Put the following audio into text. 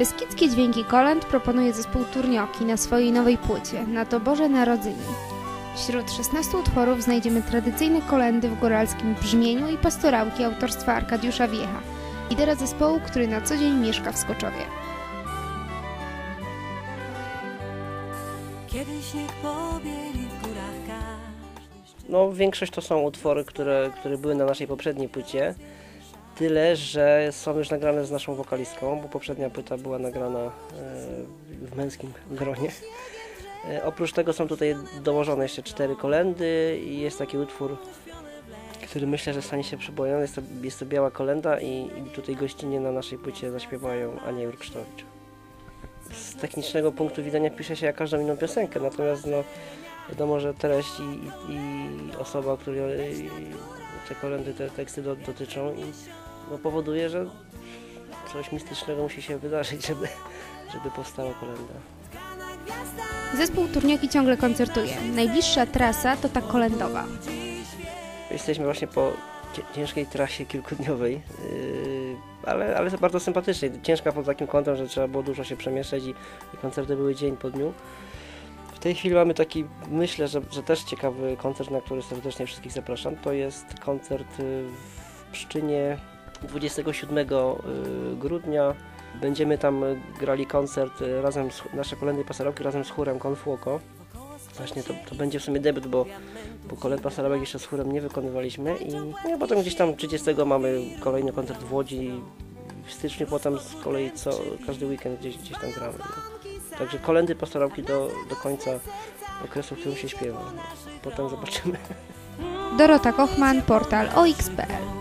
Beskidzkie dźwięki kolęd proponuje zespół Turnioki na swojej nowej płycie Na to Boże Narodzenie. Wśród 16 utworów znajdziemy tradycyjne kolendy w góralskim brzmieniu i pastorałki autorstwa Arkadiusza Wiecha, lidera zespołu, który na co dzień mieszka w Skoczowie. Kiedy śnieg pobieli w górach każdy No, większość to są utwory, które, które były na naszej poprzedniej płycie. Tyle, że są już nagrane z naszą wokalistką, bo poprzednia płyta była nagrana e, w męskim gronie. E, oprócz tego są tutaj dołożone jeszcze cztery kolendy i jest taki utwór, który myślę, że stanie się przebojem. Jest to, jest to Biała Kolenda i, i tutaj gościnnie na naszej płycie zaśpiewają Ania Jurksztowicz. Z technicznego punktu widzenia pisze się jak każdą inną piosenkę, natomiast no, wiadomo, że treść i, i, i osoba, której te kolendy, te teksty do, dotyczą i no, powoduje, że coś mistycznego musi się wydarzyć, żeby, żeby powstała kolenda. Zespół Turnioki ciągle koncertuje. Najbliższa trasa to ta kolendowa. Jesteśmy właśnie po ciężkiej trasie kilkudniowej, yy, ale, ale bardzo sympatycznej. Ciężka pod takim kątem, że trzeba było dużo się przemieszczać i, i koncerty były dzień po dniu. W tej chwili mamy taki, myślę, że, że też ciekawy koncert, na który serdecznie wszystkich zapraszam. To jest koncert yy, w Pszczynie 27 yy, grudnia. Będziemy tam grali koncert yy, razem z nasze kolendy i pasaroki razem z chórem Konfuoko. Właśnie to, to będzie w sumie debiut, bo bo kolęd pasarołek jeszcze z chórem nie wykonywaliśmy i no, potem gdzieś tam 30 mamy kolejny koncert w Łodzi w styczniu potem z kolei co każdy weekend gdzieś, gdzieś tam gramy. No. Także kolendy pasarołki do, do końca okresu, w którym się śpiewa. Potem zobaczymy. Dorota Kochman, portal OX.pl